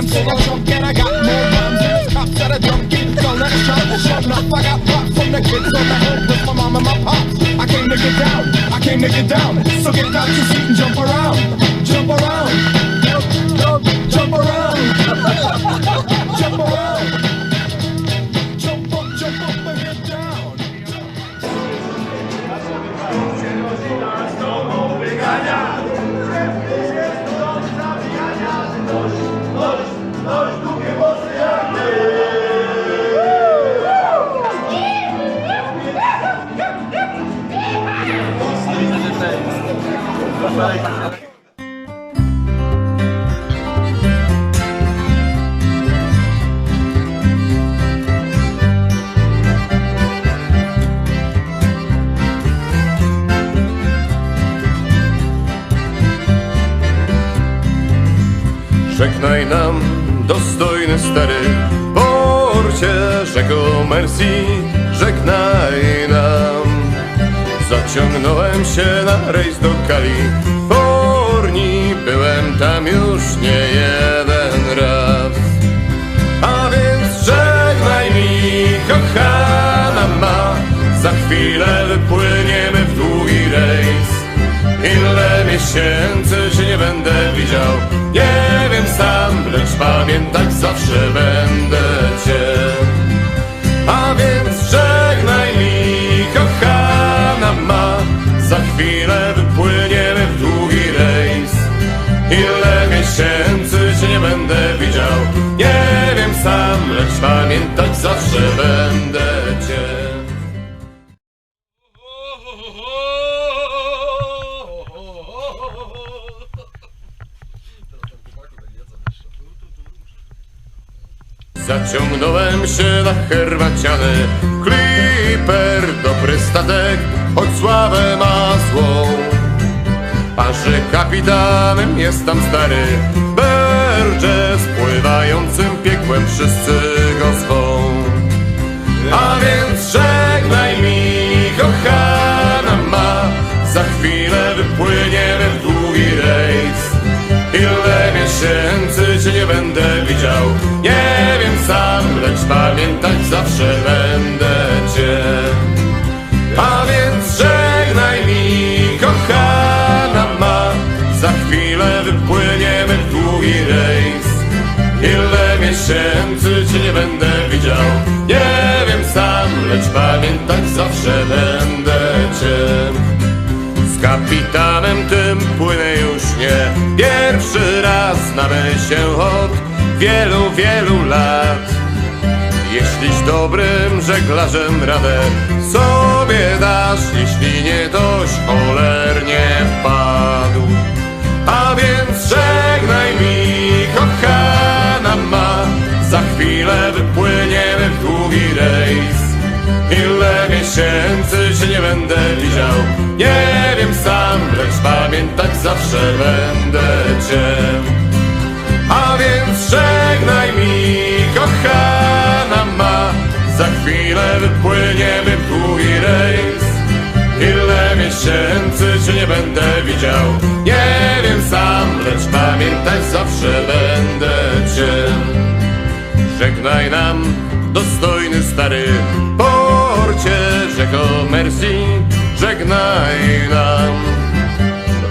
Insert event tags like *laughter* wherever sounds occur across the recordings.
amps in a trunk and I got more rhymes than cops that are drunken. So let's show, show enough. I got props from the kids on the hood with my mom and my pops. I came to get down, I came to get down. So get out your seat and jump around, jump around, jump around, jump around. *laughs* Żegnaj nam, dostojny stary porcie, rzeko Mercy, żegnaj nam. Zaciągnąłem się na rejs do Kalifornii, byłem tam już nie jeden raz. A więc żegnaj mi, kochana ma, za chwilę wypłyniemy w długi rejs. Ile miesięcy cię nie będę widział Nie wiem sam, lecz pamiętać zawsze będę zawsze będę cię. Zaciągnąłem się na herbaciany Kliper, dobry statek, choć sławę ma złą A że kapitanem jest tam stary Burgess Pływającym piekłem wszyscy go zwą A więc żegnaj mi, kochana ma. Za chwilę wypłyniemy w długi rejs. Ile miesięcy cię nie będę widział. Nie wiem sam, lecz pamiętać zawsze będę cię. A więc żegnaj mi, kochana ma. Za chwilę wypłyniemy w długi rejs. Ile miesięcy cię nie będę widział lecz pamiętać zawsze będę cię. Z kapitanem tym płynę już nie. Pierwszy raz znamy się od wielu, wielu lat. Jeśliś dobrym żeglarzem radę sobie dasz Jeśli nie dość cholernie wpadł A więc żegnaj mi, kochana ma. Za chwilę wypłyniemy w długi rejs Ile miesięcy się nie będę widział. Nie wiem sam, lecz pamiętać zawsze będę cię. A więc żegnaj mi, kochana ma. Za chwilę wypłyniemy w długi rejs. Ile miesięcy cię nie będę widział. Nie wiem sam, lecz pamiętać zawsze będę cię. Żegnaj nam, dostojny stary Mercy, żegnaj nam.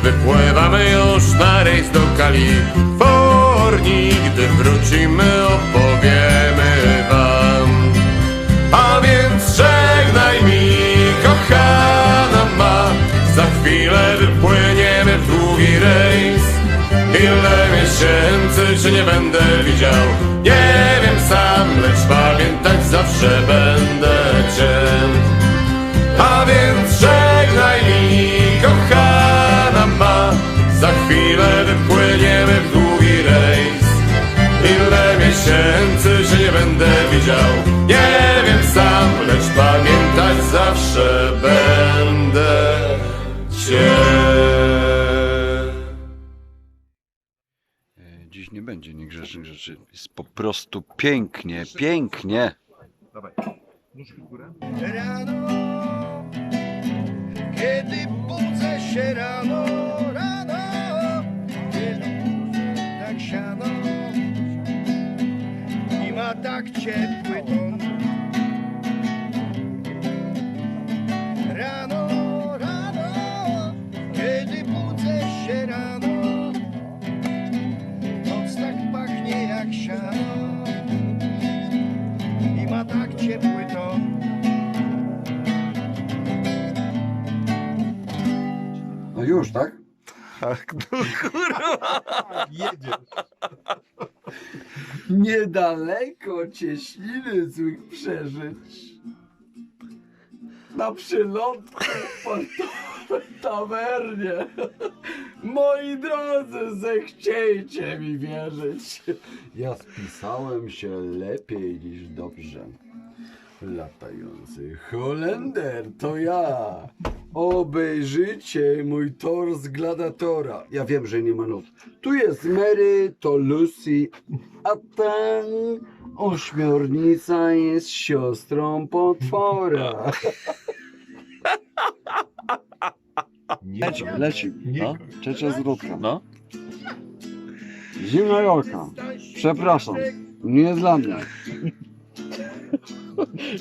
Wypływamy już na rejs do Kalifornii, gdy wrócimy opowiemy wam. A więc żegnaj mi, kochana ma, za chwilę wypłyniemy w długi rejs. Ile miesięcy cię nie będę widział Nie wiem sam, lecz pamiętać zawsze będę Ile miesięcy cię nie będę widział Nie wiem sam, lecz pamiętać zawsze będę cię Dziś nie będzie niegrzecznych rzeczy. Jest po prostu pięknie, pięknie. Rano, kiedy budzę się rano, rano, kiedy budzę tak siano, tak ciepły ton. Rano, rano, kiedy budzę się rano, noc tak pachnie jak siano i ma tak ciepły ton. No już, tak? Tak, no kurwa. Niedaleko cieśniny złych przeżyć. Na przylądku w tawernie. Moi drodzy, zechciejcie mi wierzyć. Ja spisałem się lepiej niż dobrze. Latający Holender to ja. Obejrzyjcie mój tor z gladiatora. Ja wiem, że nie ma nut. Tu jest Mary, to Lucy, a ten ośmiornica jest siostrą potwora. *laughs* Leci, leci. No, trzecia zwrotka. No. Zimna Jorka. Przepraszam, nie dla mnie. *laughs*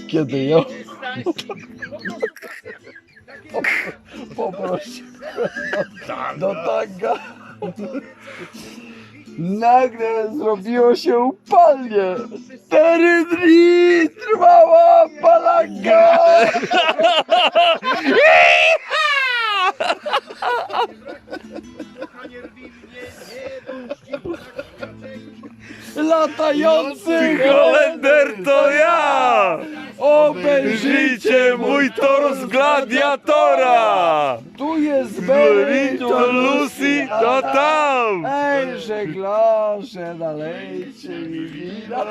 Kiedy ją poprosiłem do tanga, nagle zrobiło się upalnie. Cztery dni trwała balanga. Latający Holender to ja! Obejrzyjcie mój tor z gladiatora! Tu jest Mary, to Lucy, to tam! Ej, żeglarze, nalejcie mi wina.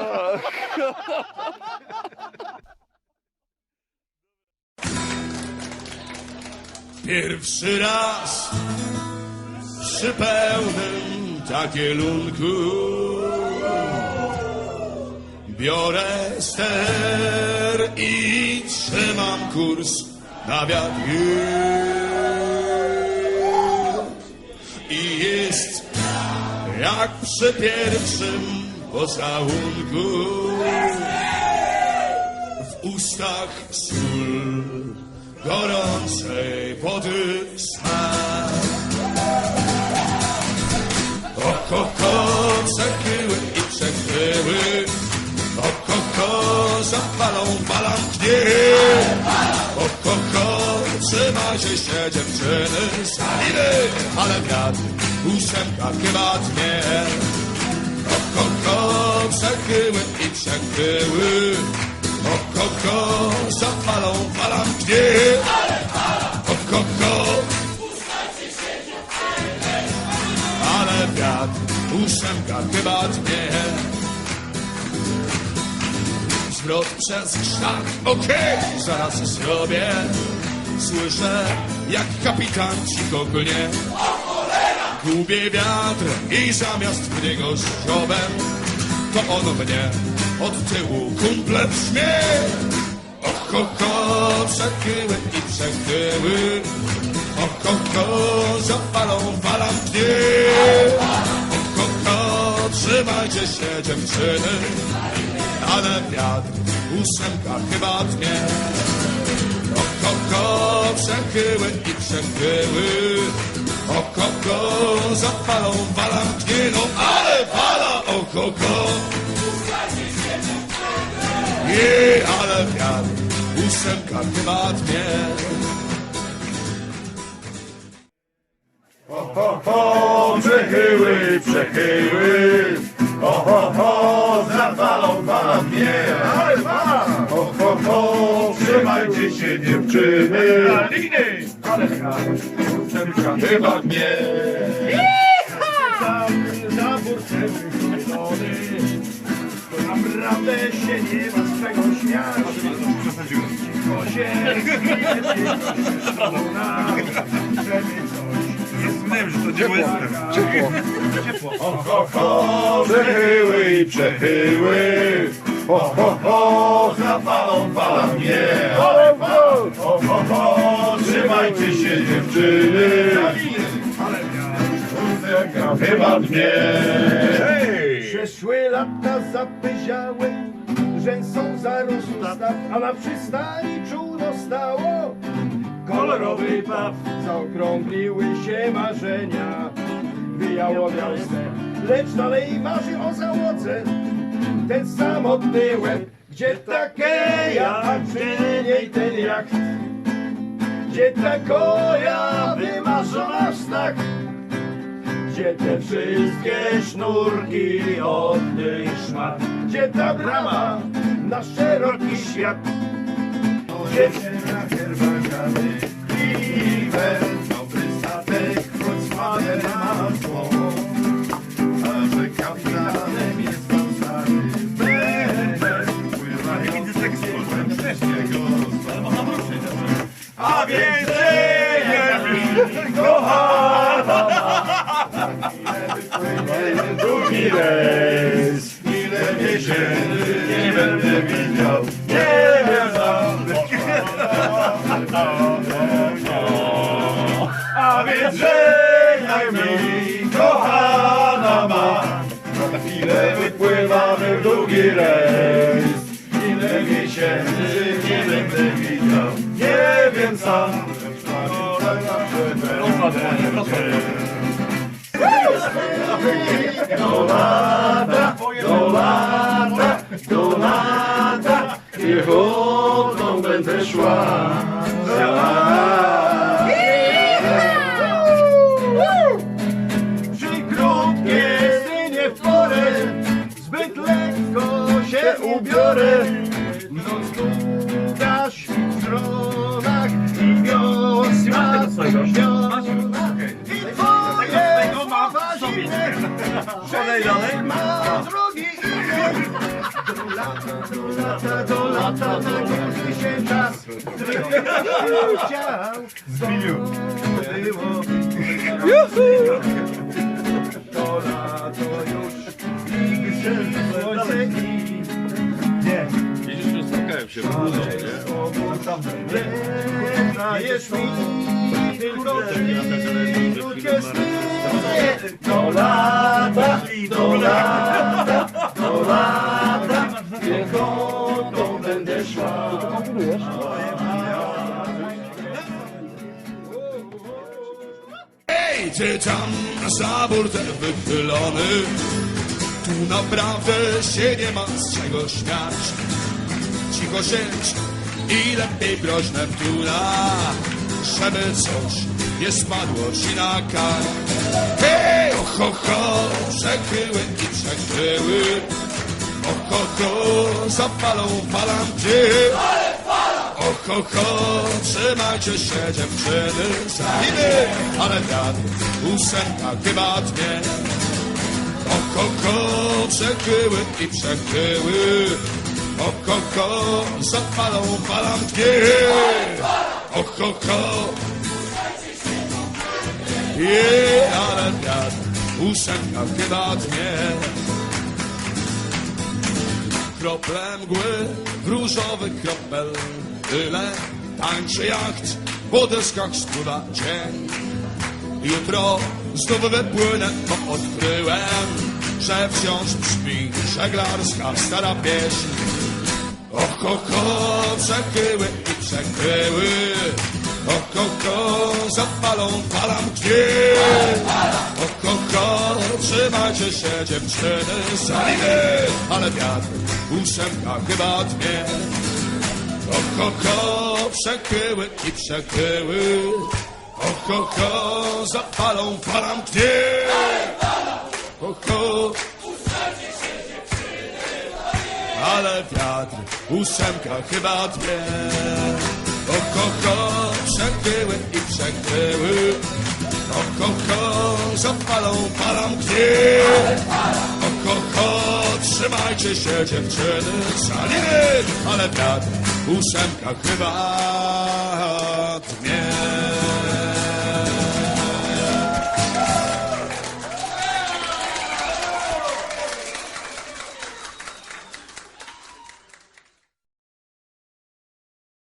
Pierwszy raz przy pełnym takielunku Biorę ster i trzymam kurs na wiatr I jest jak przy pierwszym pocałunku W ustach sól gorącej wody smak. Oko, ko, przechyły i przechyły. Ko, zapalą balantnie. Oko, ko, trzymajcie się dziewczyny, saliny, ale wiatr ósemka chyba dnie. Oko, ko, przechyły i przechyły. Oko, ko, zapalą balantnie. Oko, ko, ale wiatr ósemka chyba dnie. Zwrot przez krzak, okej, zaraz zrobię. Słyszę, jak kapitan cicho klnie. Gubię wiatr i zamiast w niego to on mnie od tyłu kumple brzmie. Oko, ko, przechyły i przechyły. Oko, ko, zapalą balantnie. Oko, ko, trzymajcie się dziewczyny, ale wiatr ósemka chyba dnie. Oko, ko, przechyły i przechyły. Oko, ko, zapalą no ale fala, oko, ko. Nie, ale wiatr ósemka chyba dnie. Przechyły, przechyły, ho, ho, ho, się dziewczyny. Aliny, ale chyba mnie. Zabór przechyłony, to naprawdę się nie ma z czego śmiać. Cicho się, Zrozumiałem, że to nie. Ciepło. Ciepło. Ho, ho, ho, przechyły i przechyły. Ho, ho, ho, zapalą fala mnie. Ho, ho, trzymajcie się dziewczyny. Ale ja, chyba dnie. Przeszły lata zapyziałe, rzęsą zarósł staw, a na przystani czółno stało. Kolorowy paw, zaokrągliły się marzenia. Wyjało wiosnę, lecz dalej marzy o załodze. Ten samotny łeb, gdzie takeja, a przy niej ten jacht. Gdzie ta koja wymarzona w snach? Gdzie te wszystkie sznurki od szmat? Gdzie ta brama na szeroki świat? Gdzie na herbagany Do lata, do lata, do lata Piechotą będę szła w porę Zbyt lekko się ubiorę Że nie ma drogi innej Do lata, do lata, do lata Zakończy się czas Który chciał Było to lato już wyszedł słońce i nie. Nie mi tylko ty ludzie sny. Do lata, do lata, do lata, piechotą będę szła. Ej, ty tam za burtę wychylony Tu naprawdę się nie ma z czego śmiać Cicho siedź i lepiej proś Neptuna Żeby coś nie spadło ci na Hej, oho, ho, przekryły i przekryły Oho, ho, zapalą palanty Oho, ho, trzymajcie się dziewczyny. Zalimy, ale wiatr ósemka chyba dnie Oho, ho, przekryły i przekryły Oho, ho, zapalą palanki Oho, ho Je, ale wiatr ósemka chyba dnie krople mgły, w różowych kropel tyle tańczy jacht, po deskach spływa dzień. Jutro znów wypłynę, bo odkryłem, że wciąż brzmi żeglarska stara pieśń. Och, och, przekryły i przekryły, och, och, och, zapalą palamki. Och, och, trzymajcie się dziewczyny, zalimy, ale wiatr ósemka chyba och, och, przekryły i przekryły, och, och, och, zapalą palamki. Och, ale wiatr ósemka chyba dwie. Oko, ko, przekryły i przekryły. Oko, ko, zapalą palamki. Oko, ko, trzymajcie się dziewczyny, zalimy, ale wiatr ósemka chyba dwie.